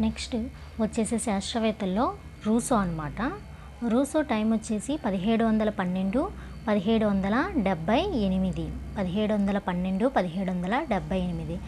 Next వచ్చేసి శాస్త్రవేత్తల్లో Rousseau అనమాట రూసో టైం వచ్చేసి పదిహేడు వందల పన్నెండు పదిహేడు వందల డెబ్భై ఎనిమిది. పదిహేడు వందల పన్నెండు పదిహేడు వందల డెబ్భై ఎనిమిది.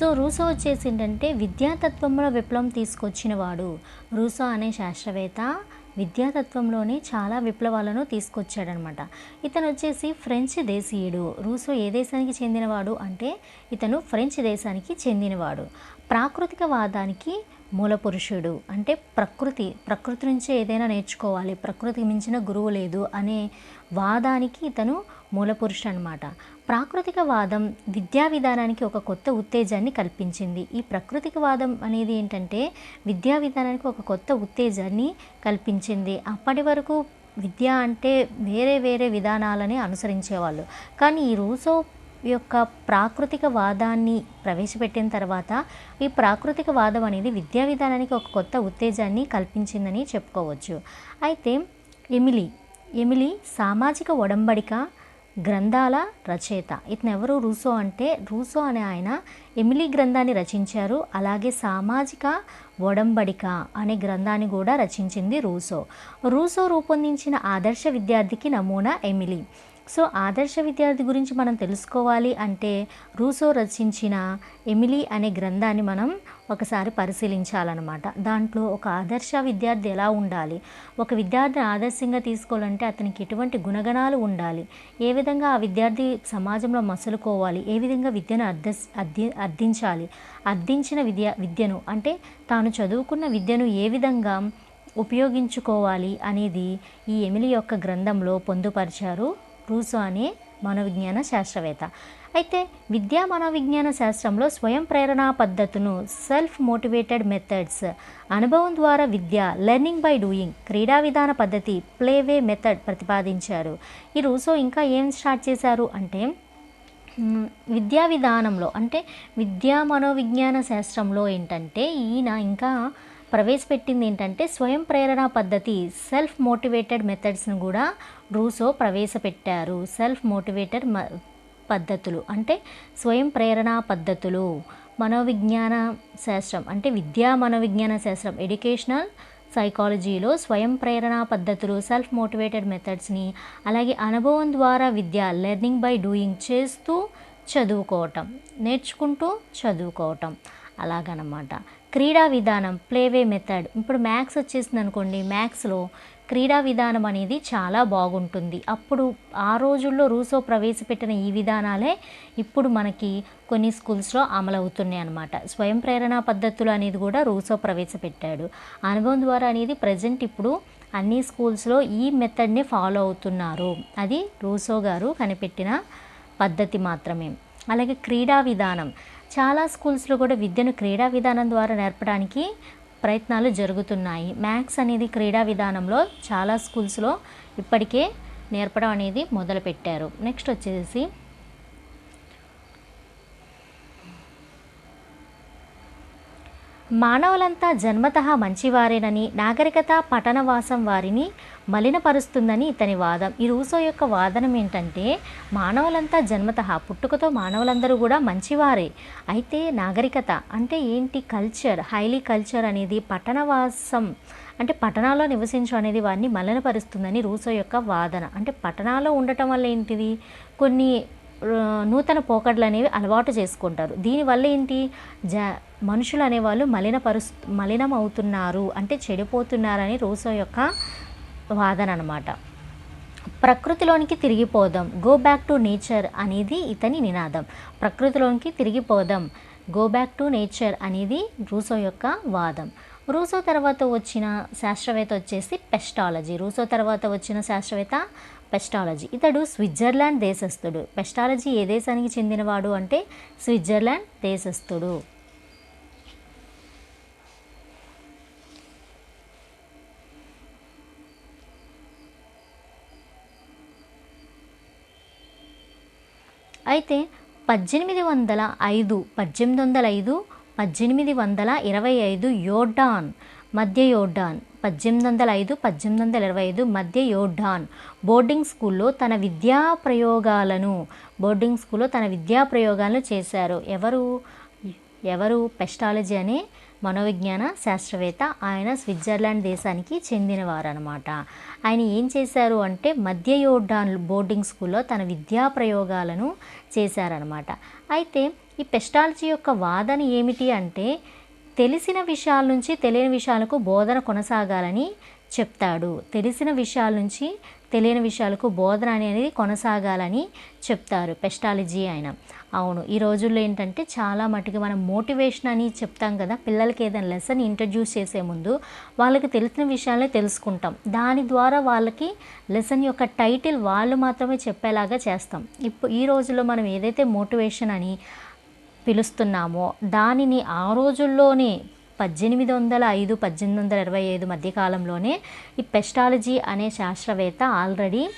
సో రూసో వచ్చేసి ఏంటంటే విద్యాతత్వంలో విప్లవం తీసుకొచ్చిన వాడు. రూసో అనే శాస్త్రవేత్త విద్యాతత్వంలోనే చాలా విప్లవాలను తీసుకొచ్చాడనమాట ఇతను వచ్చేసి ఫ్రెంచ్ దేశీయుడు. రూసో ఏ దేశానికి చెందినవాడు అంటే ఇతను ఫ్రెంచ్ దేశానికి చెందినవాడు. ప్రాకృతికవాదానికి మూల పురుషుడు అంటే ప్రకృతి ప్రకృతి నుంచే ఏదైనా నేర్చుకోవాలి. ప్రకృతికి మించిన గురువు లేదు అనే వాదానికి ఇతను మూలపురుషుడు అనమాట ప్రాకృతిక వాదం విద్యా విధానానికి ఒక కొత్త ఉత్తేజాన్ని కల్పించింది. ఈ ప్రకృతిక వాదం అనేది ఏంటంటే విద్యా విధానానికి ఒక కొత్త ఉత్తేజాన్ని కల్పించింది. అప్పటి వరకు విద్య అంటే వేరే వేరే విధానాలని అనుసరించేవాళ్ళు. కానీ ఈ రూసో యొక్క ప్రాకృతిక వాదాన్ని ప్రవేశపెట్టిన తర్వాత ఈ ప్రాకృతిక వాదం అనేది విద్యా విధానానికి ఒక కొత్త ఉత్తేజాన్ని కల్పించిందని చెప్పుకోవచ్చు. అయితే ఎమిలీ ఎమిలీ సామాజిక ఒడంబడిక గ్రంథాల రచయిత. ఇతను ఎవరు? రూసో అంటే రూసో అనే ఆయన ఎమిలీ గ్రంథాన్ని రచించారు. అలాగే సామాజిక ఒడంబడిక అనే గ్రంథాన్ని కూడా రచించింది రూసో. రూసో రూపొందించిన ఆదర్శ విద్యార్థికి నమూనా ఎమిలీ. సో ఆదర్శ విద్యార్థి గురించి మనం తెలుసుకోవాలి అంటే రూసో రచించిన ఎమిలీ అనే గ్రంథాన్ని మనం ఒకసారి పరిశీలించాలన్నమాట. దాంట్లో ఒక ఆదర్శ విద్యార్థి ఎలా ఉండాలి? ఒక విద్యార్థిని ఆదర్శంగా తీసుకోవాలంటే అతనికి ఎటువంటి గుణగణాలు ఉండాలి? ఏ విధంగా ఆ విద్యార్థి సమాజంలో మసలుకోవాలి? ఏ విధంగా విద్యను అర్థ అర్థి అర్థించాలి? అర్థించిన విద్య విద్యను అంటే తాను చదువుకున్న విద్యను ఏ విధంగా ఉపయోగించుకోవాలి అనేది ఈ ఎమిలి యొక్క గ్రంథంలో పొందుపరిచారు రూసో అనే మనోవిజ్ఞాన శాస్త్రవేత్త. అయితే విద్యా మనోవిజ్ఞాన శాస్త్రంలో స్వయం ప్రేరణా పద్ధతును సెల్ఫ్ మోటివేటెడ్ మెథడ్స్ అనుభవం ద్వారా విద్య లెర్నింగ్ బై డూయింగ్ క్రీడా విధాన పద్ధతి ప్లేవే మెథడ్ ప్రతిపాదించారు. ఈ రూసో ఇంకా ఏం స్టార్ట్ చేశారు అంటే విద్యా విధానంలో అంటే విద్యా మనోవిజ్ఞాన శాస్త్రంలో ఏంటంటే ఈయన ఇంకా ప్రవేశపెట్టింది ఏంటంటే స్వయం ప్రేరణ పద్ధతి సెల్ఫ్ మోటివేటెడ్ మెథడ్స్ను కూడా రూసో ప్రవేశపెట్టారు. సెల్ఫ్ మోటివేటెడ్ మ పద్ధతులు అంటే స్వయం ప్రేరణ పద్ధతులు. మనోవిజ్ఞాన శాస్త్రం అంటే విద్యా మనోవిజ్ఞాన శాస్త్రం ఎడ్యుకేషనల్ సైకాలజీలో స్వయం ప్రేరణ పద్ధతులు సెల్ఫ్ మోటివేటెడ్ మెథడ్స్ని అలాగే అనుభవం ద్వారా విద్య లెర్నింగ్ బై డూయింగ్ చేస్తూ చదువుకోవటం నేర్చుకుంటూ చదువుకోవటం అలాగనమాట. క్రీడా విధానం ప్లేవే మెథడ్. ఇప్పుడు మ్యాథ్స్ వచ్చేసింది అనుకోండి మ్యాథ్స్లో క్రీడా విధానం అనేది చాలా బాగుంటుంది. అప్పుడు ఆ రోజుల్లో రూసో ప్రవేశపెట్టిన ఈ విధానాలే ఇప్పుడు మనకి కొన్ని స్కూల్స్లో అమలవుతున్నాయి అనమాట స్వయం ప్రేరణ పద్ధతులు అనేది కూడా రూసో ప్రవేశపెట్టాడు. అనుభవం ద్వారా అనేది ప్రజెంట్ ఇప్పుడు అన్ని స్కూల్స్లో ఈ మెథడ్ని ఫాలో అవుతున్నారు. అది రూసో గారు కనిపెట్టిన పద్ధతి మాత్రమే. అలాగే క్రీడా విధానం. చాలా స్కూల్స్లో కూడా విద్యను క్రీడా విధానం ద్వారా నేర్పడానికి ప్రయత్నాలు జరుగుతున్నాయి. మ్యాథ్స్ అనేది క్రీడా విధానంలో చాలా స్కూల్స్లో ఇప్పటికే నేర్పడం అనేది మొదలుపెట్టారు. నెక్స్ట్ వచ్చేసి మానవులంతా జన్మతః మంచివారేనని నాగరికత పట్టణవాసం వారిని మలినపరుస్తుందని ఇతని వాదం. ఈ రూసో యొక్క వాదనం ఏంటంటే మానవులంతా జన్మతః పుట్టుకతో మానవులందరూ కూడా మంచివారే. అయితే నాగరికత అంటే ఏంటి? కల్చర్ హైలీ కల్చర్ అనేది పట్టణవాసం అంటే పట్టణాల్లో నివసించడం అనేది వారిని మలినపరుస్తుందని రూసో యొక్క వాదన. అంటే పట్టణాల్లో ఉండటం వల్ల ఏంటిది? కొన్ని నూతన పోకడలు అనేవి అలవాటు చేసుకుంటారు. దీనివల్ల ఏంటి? జ మనుషులు అనేవాళ్ళు మలినపరుస్ మలినం అవుతున్నారు అంటే చెడిపోతున్నారని రూసో యొక్క వాదన అనమాట ప్రకృతిలోనికి తిరిగిపోదాం. గో బ్యాక్ టు నేచర్ అనేది ఇతని నినాదం. ప్రకృతిలోనికి తిరిగిపోదాం. గో బ్యాక్ టు నేచర్ అనేది రూసో యొక్క వాదం. రూసో తర్వాత వచ్చిన శాస్త్రవేత్త వచ్చేసి పెస్టాలజీ. రూసో తర్వాత వచ్చిన శాస్త్రవేత్త పెస్టాలజీ. ఇతడు స్విట్జర్లాండ్ దేశస్థుడు. పెస్టాలజీ ఏ దేశానికి చెందినవాడు అంటే స్విట్జర్లాండ్ దేశస్థుడు. అయితే పద్దెనిమిది వందల ఐదు పద్దెనిమిది వందల ఐదు పద్దెనిమిది వందల ఇరవై ఐదు యోర్డాన్ మధ్య యోర్డాన్ పద్దెనిమిది వందల ఐదు పద్దెనిమిది వందల ఇరవై ఐదు మధ్య యోర్డాన్. బోర్డింగ్ స్కూల్లో తన విద్యా ప్రయోగాలను బోర్డింగ్ స్కూల్లో తన విద్యా ప్రయోగాలను చేశారు. ఎవరు? ఎవరు? పెస్టాలజీ అనే మనోవిజ్ఞాన శాస్త్రవేత్త ఆయన స్విట్జర్లాండ్ దేశానికి చెందినవారనమాట ఆయన ఏం చేశారు అంటే మధ్య యోర్డాన్ బోర్డింగ్ స్కూల్లో తన విద్యా ప్రయోగాలను చేశారనమాట అయితే ఈ పెస్టాలజీ యొక్క వాదన ఏమిటి అంటే తెలిసిన విషయాల నుంచి తెలియని విషయాలకు బోధన కొనసాగాలని చెప్తాడు. తెలిసిన విషయాల నుంచి తెలియని విషయాలకు బోధన అనేది కొనసాగాలని చెప్తారు పెస్టాలజీ ఆయన. అవును. ఈ రోజుల్లో ఏంటంటే చాలా మటుకు మనం మోటివేషన్ అని చెప్తాం కదా పిల్లలకి ఏదైనా లెసన్ ఇంట్రడ్యూస్ చేసే ముందు వాళ్ళకి తెలిసిన విషయాలే తెలుసుకుంటాం. దాని ద్వారా వాళ్ళకి లెసన్ యొక్క టైటిల్ వాళ్ళు మాత్రమే చెప్పేలాగా చేస్తాం. ఇప్పుడు ఈ రోజుల్లో మనం ఏదైతే మోటివేషన్ అని పిలుస్తున్నామో దానిని ఆ రోజుల్లోనే పద్దెనిమిది వందల ఐదు పద్దెనిమిది వందల ఇరవై ఐదు మధ్యకాలంలోనే ఈ పెస్టాలజీ అనే శాస్త్రవేత్త ఆల్రెడీ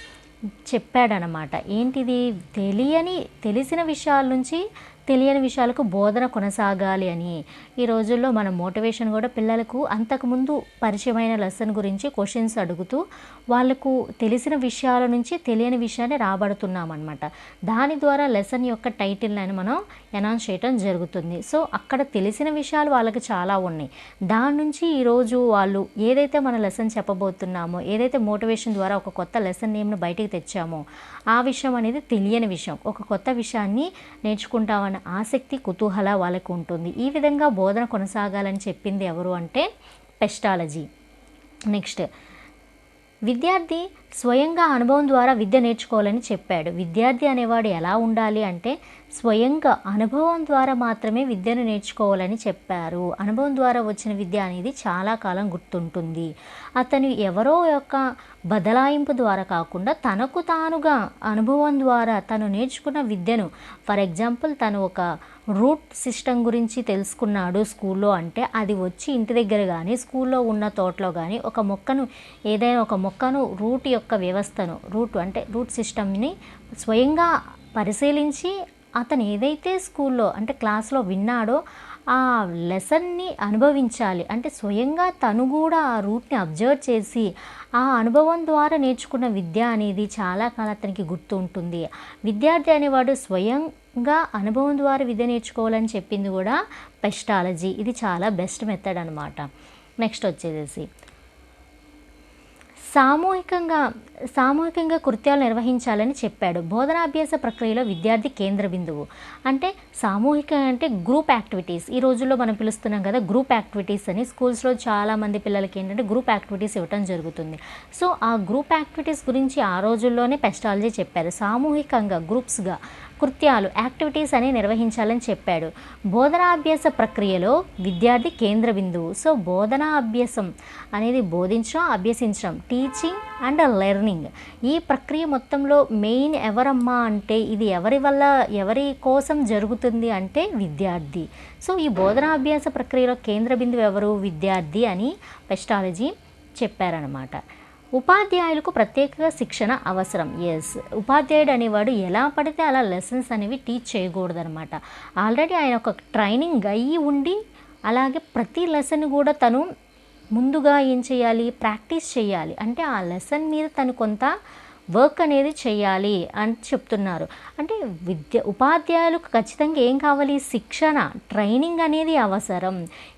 చెప్పాడనమాట. ఏంటిది? తెలియని తెలిసిన విషయాల నుంచి తెలియని విషయాలకు బోధన కొనసాగాలి అని. ఈ రోజుల్లో మన మోటివేషన్ కూడా పిల్లలకు అంతకుముందు పరిచయమైన లెసన్ గురించి క్వశ్చన్స్ అడుగుతూ వాళ్ళకు తెలిసిన విషయాల నుంచి తెలియని విషయాన్ని రాబడుతున్నాం అనమాట దాని ద్వారా లెసన్ యొక్క టైటిల్ అని మనం అనౌన్స్ చేయటం జరుగుతుంది. సో అక్కడ తెలిసిన విషయాలు వాళ్ళకి చాలా ఉన్నాయి. దాని నుంచి ఈరోజు వాళ్ళు ఏదైతే మన లెసన్ చెప్పబోతున్నామో ఏదైతే మోటివేషన్ ద్వారా ఒక కొత్త లెసన్ నేమ్ను బయటికి తెచ్చామో ఆ విషయం అనేది తెలియని విషయం. ఒక కొత్త విషయాన్ని నేర్చుకుంటామన్న ఆసక్తి కుతూహల వాళ్ళకు ఉంటుంది. ఈ విధంగా బోధన కొనసాగాలని చెప్పింది ఎవరు అంటే పెస్టాలజీ. నెక్స్ట్ విద్యార్థి స్వయంగా అనుభవం ద్వారా విద్య నేర్చుకోవాలని చెప్పాడు. విద్యార్థి అనేవాడు ఎలా ఉండాలి అంటే స్వయంగా అనుభవం ద్వారా మాత్రమే విద్యను నేర్చుకోవాలని చెప్పారు. అనుభవం ద్వారా వచ్చిన విద్య అనేది చాలా కాలం గుర్తుంటుంది. అతను ఎవరో యొక్క బదలాయింపు ద్వారా కాకుండా తనకు తానుగా అనుభవం ద్వారా తను నేర్చుకున్న విద్యను ఫర్ ఎగ్జాంపుల్ తను ఒక రూట్ సిస్టమ్ గురించి తెలుసుకున్నాడు స్కూల్లో అంటే అది వచ్చి ఇంటి దగ్గర కానీ స్కూల్లో ఉన్న తోటలో కానీ ఒక మొక్కను ఏదైనా ఒక మొక్కను రూట్ యొక్క వ్యవస్థను రూట్ అంటే రూట్ సిస్టమ్ని స్వయంగా పరిశీలించి అతను ఏదైతే స్కూల్లో అంటే క్లాస్లో విన్నాడో ఆ లెసన్ని అనుభవించాలి. అంటే స్వయంగా తను కూడా ఆ రూట్ని అబ్జర్వ్ చేసి ఆ అనుభవం ద్వారా నేర్చుకున్న విద్య అనేది చాలా కాలం అతనికి గుర్తు ఉంటుంది. విద్యార్థి అనేవాడు స్వయంగా అనుభవం ద్వారా విద్య నేర్చుకోవాలని చెప్పింది కూడా పెస్టాలజీ. ఇది చాలా బెస్ట్ మెథడ్ అనమాట నెక్స్ట్ వచ్చేసి సామూహికంగా సామూహికంగా కృత్యాలు నిర్వహించాలని చెప్పాడు. బోధనాభ్యాస ప్రక్రియలో విద్యార్థి కేంద్ర బిందువు. అంటే సామూహిక అంటే గ్రూప్ యాక్టివిటీస్. ఈ రోజుల్లో మనం పిలుస్తున్నాం కదా గ్రూప్ యాక్టివిటీస్ అని. స్కూల్స్లో చాలామంది పిల్లలకి ఏంటంటే గ్రూప్ యాక్టివిటీస్ ఇవ్వటం జరుగుతుంది. సో ఆ గ్రూప్ యాక్టివిటీస్ గురించి ఆ రోజుల్లోనే పెస్టాలజీ చెప్పారు. సామూహికంగా గ్రూప్స్గా. కృత్యాలు యాక్టివిటీస్ అని నిర్వహించాలని చెప్పాడు. బోధనాభ్యాస ప్రక్రియలో విద్యార్థి కేంద్ర బిందువు. సో బోధనా అభ్యాసం అనేది బోధించడం అభ్యసించడం టీచింగ్ అండ్ లెర్నింగ్ ఈ ప్రక్రియ మొత్తంలో మెయిన్ ఎవరమ్మా అంటే ఇది ఎవరి వల్ల ఎవరి కోసం జరుగుతుంది అంటే విద్యార్థి. సో ఈ బోధనాభ్యాస ప్రక్రియలో కేంద్ర బిందువు ఎవరు? విద్యార్థి అని పెస్టాలజీ చెప్పారనమాట ఉపాధ్యాయులకు ప్రత్యేక శిక్షణ అవసరం. ఎస్ ఉపాధ్యాయుడు అనేవాడు ఎలా పడితే అలా లెసన్స్ అనేవి టీచ్ చేయకూడదనమాట ఆల్రెడీ ఆయన ఒక ట్రైనింగ్ అయ్యి ఉండి అలాగే ప్రతి లెసన్ కూడా తను ముందుగా ఏం చేయాలి? ప్రాక్టీస్ చేయాలి. అంటే ఆ లెసన్ మీద తను కొంత వర్క్ అనేది చేయాలి అని చెప్తున్నారు. అంటే విద్య ఉపాధ్యాయులకు ఖచ్చితంగా ఏం కావాలి? శిక్షణ ట్రైనింగ్ అనేది అవసరం.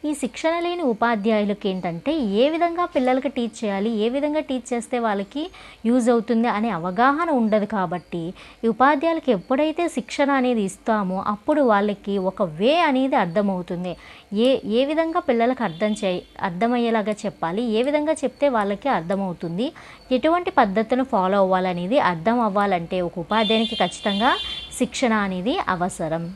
ఈ శిక్షణ లేని ఉపాధ్యాయులకు ఏంటంటే ఏ విధంగా పిల్లలకి టీచ్ చేయాలి? ఏ విధంగా టీచ్ చేస్తే వాళ్ళకి యూజ్ అవుతుంది అనే అవగాహన ఉండదు కాబట్టి ఈ ఉపాధ్యాయులకు ఎప్పుడైతే శిక్షణ అనేది ఇస్తామో అప్పుడు వాళ్ళకి ఒక వే అనేది అర్థమవుతుంది. ఏ ఏ విధంగా పిల్లలకు అర్థం చే అర్థమయ్యేలాగా చెప్పాలి? ఏ విధంగా చెప్తే వాళ్ళకి అర్థమవుతుంది? ఎటువంటి పద్ధతిని ఫాలో అవ్వాలనేది అర్థం అవ్వాలంటే ఒక ఉపాధ్యాయునికి ఖచ్చితంగా శిక్షణ అనేది అవసరం.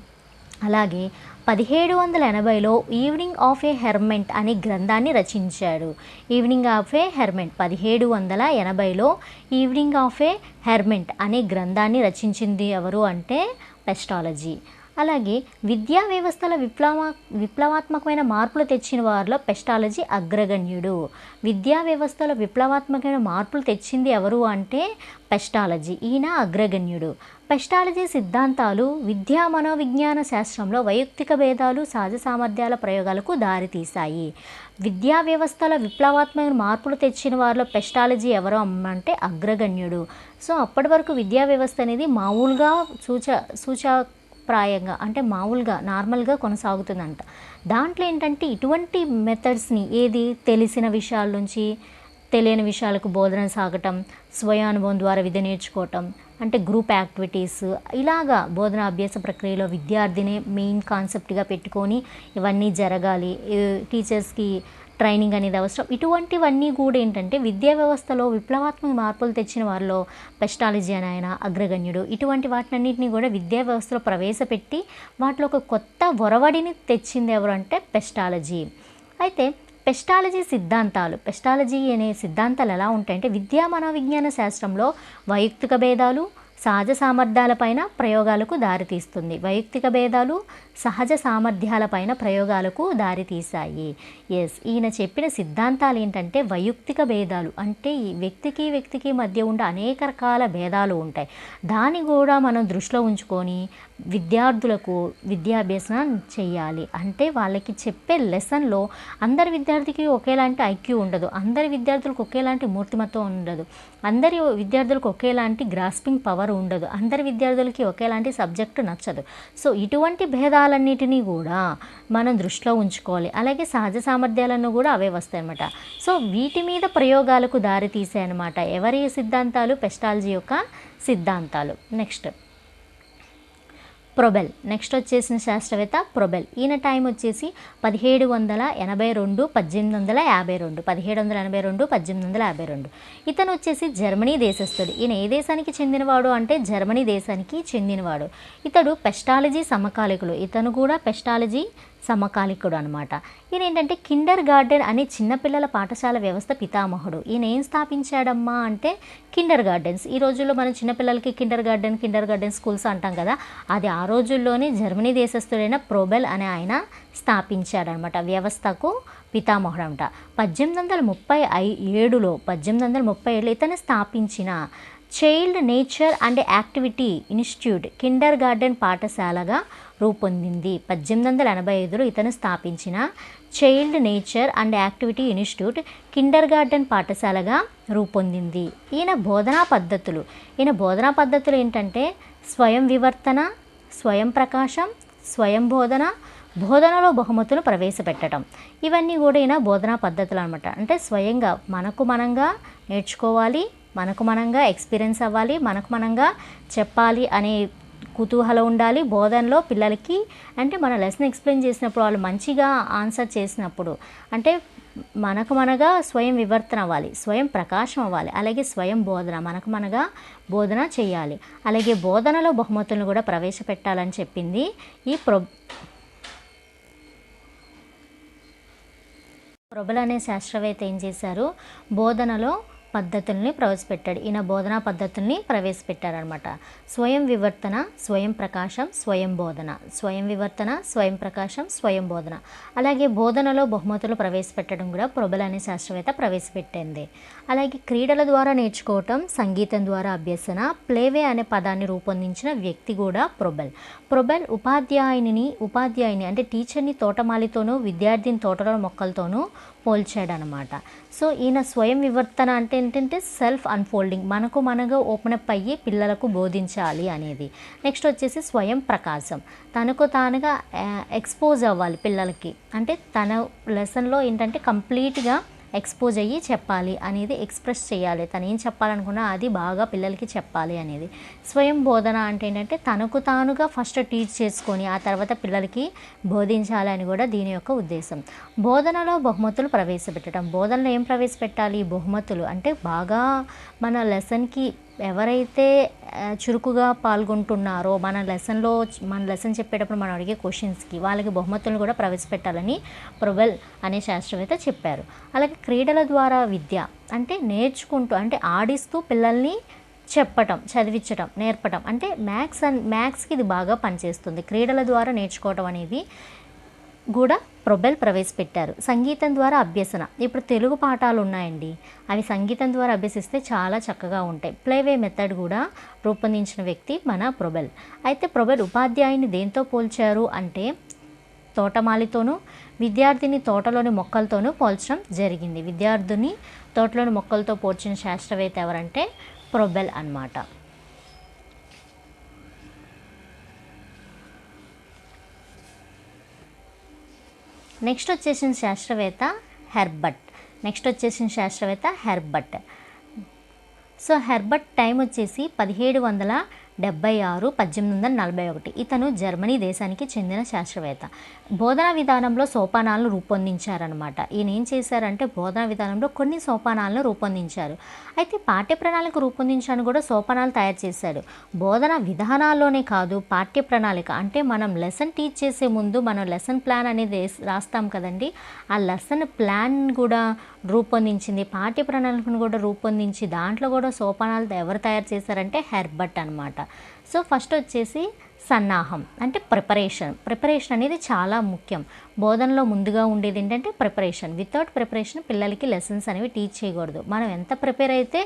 అలాగే పదిహేడు వందల ఎనభైలో ఈవినింగ్ ఆఫ్ ఏ హెర్మెంట్ అనే గ్రంథాన్ని రచించాడు. ఈవినింగ్ ఆఫ్ ఏ హెర్మెంట్ పదిహేడు వందల ఎనభైలో ఈవినింగ్ ఆఫ్ ఏ హెర్మెంట్ అనే గ్రంథాన్ని రచించింది ఎవరు అంటే పెస్టాలజీ అలాగే విద్యా వ్యవస్థల విప్లవ విప్లవాత్మకమైన మార్పులు తెచ్చిన వారిలో పెస్టాలజీ అగ్రగణ్యుడు. విద్యా వ్యవస్థలో విప్లవాత్మకమైన మార్పులు తెచ్చింది ఎవరు అంటే పెస్టాలజీ. ఈయన అగ్రగణ్యుడు. పెస్టాలజీ సిద్ధాంతాలు విద్యా మనోవిజ్ఞాన శాస్త్రంలో వైయక్తిక భేదాలు సహజ సామర్థ్యాల ప్రయోగాలకు దారితీశాయి. విద్యా వ్యవస్థల విప్లవాత్మక మార్పులు తెచ్చిన వారిలో పెస్టాలజీ ఎవరు అంటే అగ్రగణ్యుడు. సో అప్పటి వరకు విద్యా వ్యవస్థ అనేది మామూలుగా సూచ సూచ ప్రాయంగా అంటే మామూలుగా నార్మల్గా కొనసాగుతుందంట. దాంట్లో ఏంటంటే ఇటువంటి మెథడ్స్ని ఏది తెలిసిన విషయాల నుంచి తెలియని విషయాలకు బోధన సాగటం స్వయానుభవం ద్వారా విద్య నేర్చుకోవటం అంటే గ్రూప్ యాక్టివిటీస్ ఇలాగా బోధన అభ్యాస ప్రక్రియలో విద్యార్థినే మెయిన్ కాన్సెప్ట్గా పెట్టుకొని ఇవన్నీ జరగాలి. టీచర్స్కి ట్రైనింగ్ అనేది అవసరం. ఇటువంటివన్నీ కూడా ఏంటంటే విద్యా వ్యవస్థలో విప్లవాత్మక మార్పులు తెచ్చిన వారిలో పెస్టాలజీ అని ఆయన అగ్రగణ్యుడు. ఇటువంటి వాటినన్నింటినీ కూడా విద్యా వ్యవస్థలో ప్రవేశపెట్టి వాటిలో ఒక కొత్త ఒరవడిని తెచ్చింది ఎవరు అంటే పెస్టాలజీ. అయితే పెస్టాలజీ సిద్ధాంతాలు పెస్టాలజీ అనే సిద్ధాంతాలు ఎలా ఉంటాయంటే విద్యా మనోవిజ్ఞాన శాస్త్రంలో వైయక్తిక భేదాలు సహజ సామర్థ్యాలపైన ప్రయోగాలకు దారితీస్తుంది. వైయక్తిక భేదాలు సహజ సామర్థ్యాలపైన ప్రయోగాలకు దారితీశాయి. ఎస్ ఈయన చెప్పిన సిద్ధాంతాలు ఏంటంటే వైయక్తిక భేదాలు. అంటే ఈ వ్యక్తికి వ్యక్తికి మధ్య ఉండే అనేక రకాల భేదాలు ఉంటాయి. దాన్ని కూడా మనం దృష్టిలో ఉంచుకొని విద్యార్థులకు విద్యాభ్యాసం చేయాలి. అంటే వాళ్ళకి చెప్పే లెసన్లో అందరి విద్యార్థికి ఒకేలాంటి ఐక్యూ ఉండదు. అందరి విద్యార్థులకు ఒకేలాంటి మూర్తిమత్వం ఉండదు. అందరి విద్యార్థులకు ఒకేలాంటి గ్రాస్పింగ్ పవర్ ఉండదు. అందరి విద్యార్థులకి ఒకేలాంటి సబ్జెక్టు నచ్చదు. సో ఇటువంటి భేదాలు భేదాలన్నిటినీ కూడా మనం దృష్టిలో ఉంచుకోవాలి. అలాగే సహజ సామర్థ్యాలను కూడా అవే వస్తాయన్నమాట. సో వీటి మీద ప్రయోగాలకు దారి తీసాయి ఎవరి సిద్ధాంతాలు? పెస్టాలజీ యొక్క సిద్ధాంతాలు. నెక్స్ట్. ప్రొబెల్. నెక్స్ట్ వచ్చేసిన శాస్త్రవేత్త ప్రొబెల్. ఈయన టైం వచ్చేసి పదిహేడు వందల ఎనభై రెండు పద్దెనిమిది వందల యాభై రెండు పదిహేడు వందల ఎనభై రెండు పద్దెనిమిది వందల యాభై రెండు. ఇతను వచ్చేసి జర్మనీ దేశస్థుడు. ఈయన ఏ దేశానికి చెందినవాడు అంటే జర్మనీ దేశానికి చెందినవాడు. ఇతడు పెస్టాలజీ సమకాలికులు. ఇతను కూడా పెస్టాలజీ సమకాలికుడు అనమాట ఈయన ఏంటంటే కిండర్ గార్డెన్ అనే చిన్నపిల్లల పాఠశాల వ్యవస్థ పితామహుడు. ఈయన ఏం స్థాపించాడమ్మా అంటే కిండర్ గార్డెన్స్. ఈ రోజుల్లో మనం చిన్నపిల్లలకి kindergarten kindergarten schools అంటాం కదా అది ఆ రోజుల్లోనే జర్మనీ దేశస్థుడైన ప్రోబెల్ అనే ఆయన స్థాపించాడనమాట. వ్యవస్థకు పితామహుడు అంట పద్దెనిమిది వందల ముప్పై ఐ ఏడులో పద్దెనిమిది వందల ముప్పై ఏడులో ఇతను స్థాపించిన child nature and activity institute kindergarten పాఠశాలగా రూపొందింది. పద్దెనిమిది వందల ఎనభై ఐదులో ఇతను స్థాపించిన child nature and activity institute kindergarten పాఠశాలగా రూపొందింది. ఈయన బోధనా పద్ధతులు ఈయన బోధనా పద్ధతులు ఏంటంటే స్వయం వివర్తన స్వయం ప్రకాశం స్వయం బోధన బోధనలో బహుమతులు ప్రవేశపెట్టడం. ఇవన్నీ కూడా ఈయన బోధనా పద్ధతులు అనమాట అంటే స్వయంగా మనకు మనంగా నేర్చుకోవాలి మనకు మనంగా ఎక్స్పీరియన్స్ అవ్వాలి మనకు మనంగా చెప్పాలి అనే కుతూహలం ఉండాలి బోధనలో పిల్లలకి. అంటే మన లెసన్ ఎక్స్ప్లెయిన్ చేసినప్పుడు వాళ్ళు మంచిగా ఆన్సర్ చేసినప్పుడు అంటే మనకు మనగా స్వయం వివర్తన అవ్వాలి స్వయం ప్రకాశం అవ్వాలి అలాగే స్వయం బోధన మనకు మనగా బోధన చేయాలి. అలాగే బోధనలో బహుమతులను కూడా ప్రవేశపెట్టాలని చెప్పింది ఈ ప్రొ ప్రొబల్ అనే శాస్త్రవేత్త ఏం చేశారు? బోధనలో పద్ధతుల్ని ప్రవేశపెట్టాడు. ఈయన బోధనా పద్ధతుల్ని ప్రవేశపెట్టారనమాట స్వయం వివర్తన స్వయం ప్రకాశం స్వయం బోధన. స్వయం వివర్తన స్వయం ప్రకాశం స్వయం బోధన. అలాగే బోధనలో బహుమతులు ప్రవేశపెట్టడం కూడా ప్రబల అనే శాస్త్రవేత్త ప్రవేశపెట్టింది. అలాగే క్రీడల ద్వారా నేర్చుకోవటం సంగీతం ద్వారా అభ్యసన ప్లేవే అనే పదాన్ని రూపొందించిన వ్యక్తి కూడా ప్రొబెల్. ప్రొబెల్ ఉపాధ్యాయుని ఉపాధ్యాయుని అంటే టీచర్ని తోటమాలితోనూ విద్యార్థిని తోటలో మొక్కలతోనూ పోల్చాడనమాట. సో ఈయన స్వయం వివర్తన అంటే ఏంటంటే సెల్ఫ్ అన్ఫోల్డింగ్. మనకు మనగా ఓపెన్ అప్ అయ్యి పిల్లలకు బోధించాలి అనేది. నెక్స్ట్ వచ్చేసి స్వయం ప్రకాశం. తనకు తానుగా ఎక్స్పోజ్ అవ్వాలి పిల్లలకి. అంటే తన లెసన్లో ఏంటంటే కంప్లీట్గా ఎక్స్పోజ్ అయ్యి చెప్పాలి అనేది ఎక్స్ప్రెస్ చేయాలి. తను ఏం చెప్పాలనుకున్నా అది బాగా పిల్లలకి చెప్పాలి అనేది. స్వయం బోధన అంటే ఏంటంటే తనకు తానుగా ఫస్ట్ టీచ్ చేసుకొని ఆ తర్వాత పిల్లలకి బోధించాలి అని కూడా దీని యొక్క ఉద్దేశం. బోధనలో బహుమతులు ప్రవేశపెట్టడం. బోధనలో ఏం ప్రవేశపెట్టాలి? బహుమతులు. అంటే బాగా మన లెసన్కి ఎవరైతే చురుకుగా పాల్గొంటున్నారో మన లెసన్లో మన లెసన్ చెప్పేటప్పుడు మనం అడిగే క్వశ్చన్స్కి వాళ్ళకి బహుమతులను కూడా ప్రవేశపెట్టాలని ప్రొబెల్ అనే శాస్త్రవేత్త చెప్పారు. అలాగే క్రీడల ద్వారా విద్య అంటే నేర్చుకుంటూ అంటే ఆడిస్తూ పిల్లల్ని చెప్పటం చదివించటం నేర్పటం అంటే మ్యాథ్స్ అండ్ మ్యాథ్స్కి ఇది బాగా పనిచేస్తుంది. క్రీడల ద్వారా నేర్చుకోవటం అనేది కూడా ప్రొబెల్ ప్రవేశపెట్టారు. సంగీతం ద్వారా అభ్యసన. ఇప్పుడు తెలుగు పాఠాలు ఉన్నాయండి అవి సంగీతం ద్వారా అభ్యసిస్తే చాలా చక్కగా ఉంటాయి. ప్లేవే మెథడ్ కూడా రూపొందించిన వ్యక్తి మన ప్రొబెల్. అయితే ప్రొబెల్ ఉపాధ్యాయుని దేంతో పోల్చారు అంటే తోటమాలితోనూ విద్యార్థిని తోటలోని మొక్కలతోనూ పోల్చడం జరిగింది. విద్యార్థిని తోటలోని మొక్కలతో పోల్చిన శాస్త్రవేత్త ఎవరంటే ప్రొబెల్ అన్నమాట. నెక్స్ట్ వచ్చేసిన శాస్త్రవేత్త హెర్బర్ట్. నెక్స్ట్ వచ్చేసిన శాస్త్రవేత్త హెర్బర్ట్. సో హెర్బర్ట్ టైం వచ్చేసి పదిహేడు వందల డెబ్బై ఆరు పద్దెనిమిది వందల నలభై ఒకటి. ఇతను జర్మనీ దేశానికి చెందిన శాస్త్రవేత్త. బోధనా విధానంలో సోపానాలను రూపొందించారనమాట ఈయన ఏం చేశారంటే బోధనా విధానంలో కొన్ని సోపానాలను రూపొందించారు. అయితే పాఠ్య ప్రణాళిక రూపొందించడానికి కూడా సోపానాలు తయారు చేశాడు. బోధన విధానాల్లోనే కాదు పాఠ్య ప్రణాళిక అంటే మనం లెసన్ టీచ్ చేసే ముందు మనం లెసన్ ప్లాన్ అనేది రాస్తాం కదండి. ఆ లెసన్ ప్లాన్ కూడా రూపొందించింది. పాఠ్య ప్రణాళికను కూడా రూపొందించి దాంట్లో కూడా సోపానాలు ఎవరు తయారు చేశారంటే హెర్బర్ట్ అనమాట సో ఫస్ట్ వచ్చేసి సన్నాహం అంటే ప్రిపరేషన్. ప్రిపరేషన్ అనేది చాలా ముఖ్యం. బోధనలో ముందుగా ఉండేది ఏంటంటే ప్రిపరేషన్. వితౌట్ ప్రిపరేషన్ పిల్లలకి లెసన్స్ అనేవి టీచ్ చేయకూడదు. మనం ఎంత ప్రిపేర్ అయితే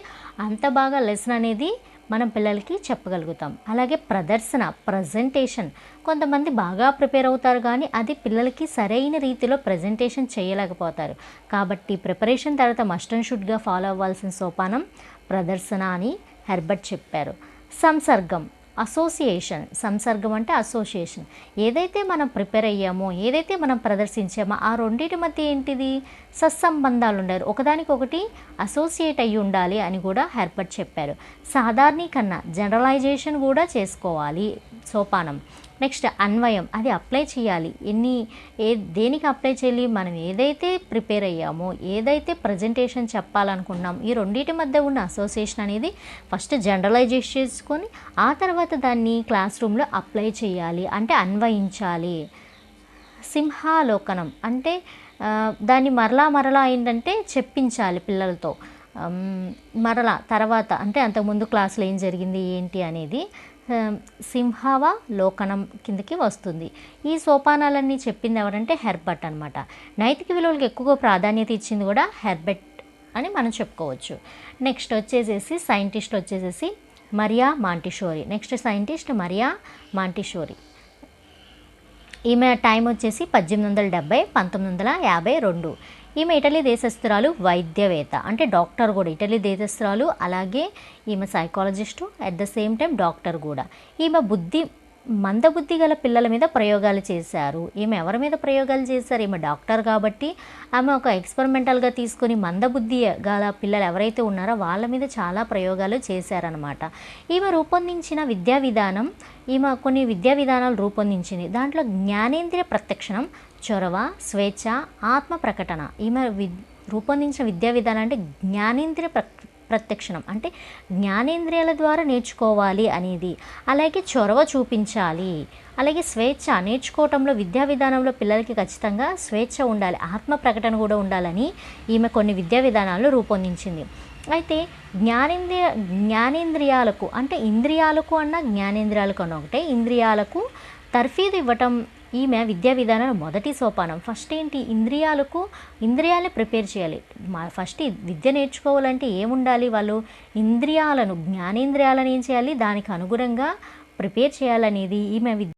అంత బాగా లెసన్ అనేది మనం పిల్లలకి చెప్పగలుగుతాం. అలాగే ప్రదర్శన ప్రజెంటేషన్ కొంతమంది బాగా ప్రిపేర్ అవుతారు కానీ అది పిల్లలకి సరైన రీతిలో ప్రజెంటేషన్ చేయలేకపోతారు. కాబట్టి ప్రిపరేషన్ తర్వాత మస్ట్ అండ్ షుడ్గా ఫాలో అవ్వాల్సిన సోపానం ప్రదర్శన అని హెర్బర్ట్ చెప్పారు. సంసర్గం అసోసియేషన్ సంసర్గం అంటే అసోసియేషన్. ఏదైతే మనం ప్రిపేర్ అయ్యామో ఏదైతే మనం ప్రదర్శించామో ఆ రెండింటి మధ్య ఏంటిది? సత్సంబంధాలు ఉండాలి ఒకదానికొకటి అసోసియేట్ అయ్యి ఉండాలి అని కూడా హెర్బర్ట్ చెప్పారు. సాధారణీకరణ జనరలైజేషన్ కూడా చేసుకోవాలి సోపానం. నెక్స్ట్ అన్వయం అది అప్లై చేయాలి. ఎన్ని ఏ దేనికి అప్లై చేయాలి? మనం ఏదైతే ప్రిపేర్ అయ్యామో ఏదైతే ప్రజెంటేషన్ చెప్పాలనుకున్నాం ఈ రెండింటి మధ్య ఉన్న అసోసియేషన్ అనేది ఫస్ట్ జనరలైజేషన్ చేసుకొని ఆ తర్వాత దాన్ని క్లాస్ రూమ్లో అప్లై చేయాలి అంటే అన్వయించాలి. సింహాలోకనం అంటే దాన్ని మరలా మరలా ఏంటంటే చెప్పించాలి పిల్లలతో. మరలా తర్వాత అంటే అంతకుముందు క్లాసులో ఏం జరిగింది ఏంటి అనేది సింహవ లోకనం కిందకి వస్తుంది. ఈ సోపానాలన్నీ చెప్పింది ఎవరంటే హెర్బర్ట్ అనమాట నైతిక విలువలకు ఎక్కువగా ప్రాధాన్యత ఇచ్చింది కూడా హెర్బర్ట్ అని మనం చెప్పుకోవచ్చు. నెక్స్ట్ వచ్చేసేసి సైంటిస్ట్ వచ్చేసేసి Maria Montessori. Next scientist Maria Montessori. ఈమె టైం వచ్చేసి పద్దెనిమిది వందల డెబ్బై పంతొమ్మిది వందల యాభై రెండు. ఈమె ఇటలీ దేశస్తురాలు వైద్యవేత్త. అంటే డాక్టర్ కూడా ఇటలీ దేశస్తురాలు అలాగే ఈమె psychologist at the same time doctor కూడా. ఈమె బుద్ధి మందబుద్ధి గల పిల్లల మీద ప్రయోగాలు చేశారు. ఈమె ఎవరి మీద ప్రయోగాలు చేశారు? ఈమె డాక్టర్ కాబట్టి ఆమె ఒక ఎక్స్పెరిమెంటల్గా తీసుకొని మందబుద్ధి గల పిల్లలు ఎవరైతే ఉన్నారో వాళ్ళ మీద చాలా ప్రయోగాలు చేశారనమాట ఈమె రూపొందించిన విద్యా విధానం ఈమె కొన్ని విద్యా విధానాలు రూపొందించింది. దాంట్లో జ్ఞానేంద్రియ ప్రత్యక్షణం చొరవ స్వేచ్ఛ ఆత్మ ప్రకటన. ఈమె వి రూపొందించిన విద్యా విధానం అంటే జ్ఞానేంద్రియ ప్ర ప్రత్యక్షణం. అంటే జ్ఞానేంద్రియాల ద్వారా నేర్చుకోవాలి అనేది. అలాగే చొరవ చూపించాలి. అలాగే స్వేచ్ఛ నేర్చుకోవటంలో విద్యా విధానంలో పిల్లలకి ఖచ్చితంగా స్వేచ్ఛ ఉండాలి. ఆత్మ ప్రకటన కూడా ఉండాలని ఈమె కొన్ని విద్యా విధానాలు రూపొందించింది. అయితే జ్ఞానేంద్రియ జ్ఞానేంద్రియాలకు అంటే ఇంద్రియాలకు అన్న జ్ఞానేంద్రియాలకు అన్న ఒకటే. ఇంద్రియాలకు తర్ఫీదు ఇవ్వటం ఈమె విద్యా విధానం మొదటి సోపానం. ఫస్ట్ ఏంటి? ఇంద్రియాలకు ఇంద్రియాలే ప్రిపేర్ చేయాలి. మా ఫస్ట్ విద్య నేర్చుకోవాలంటే ఏముండాలి వాళ్ళు? ఇంద్రియాలను జ్ఞానేంద్రియాలను ఏం చేయాలి? దానికి అనుగుణంగా ప్రిపేర్ చేయాలనేది ఈమె విద్య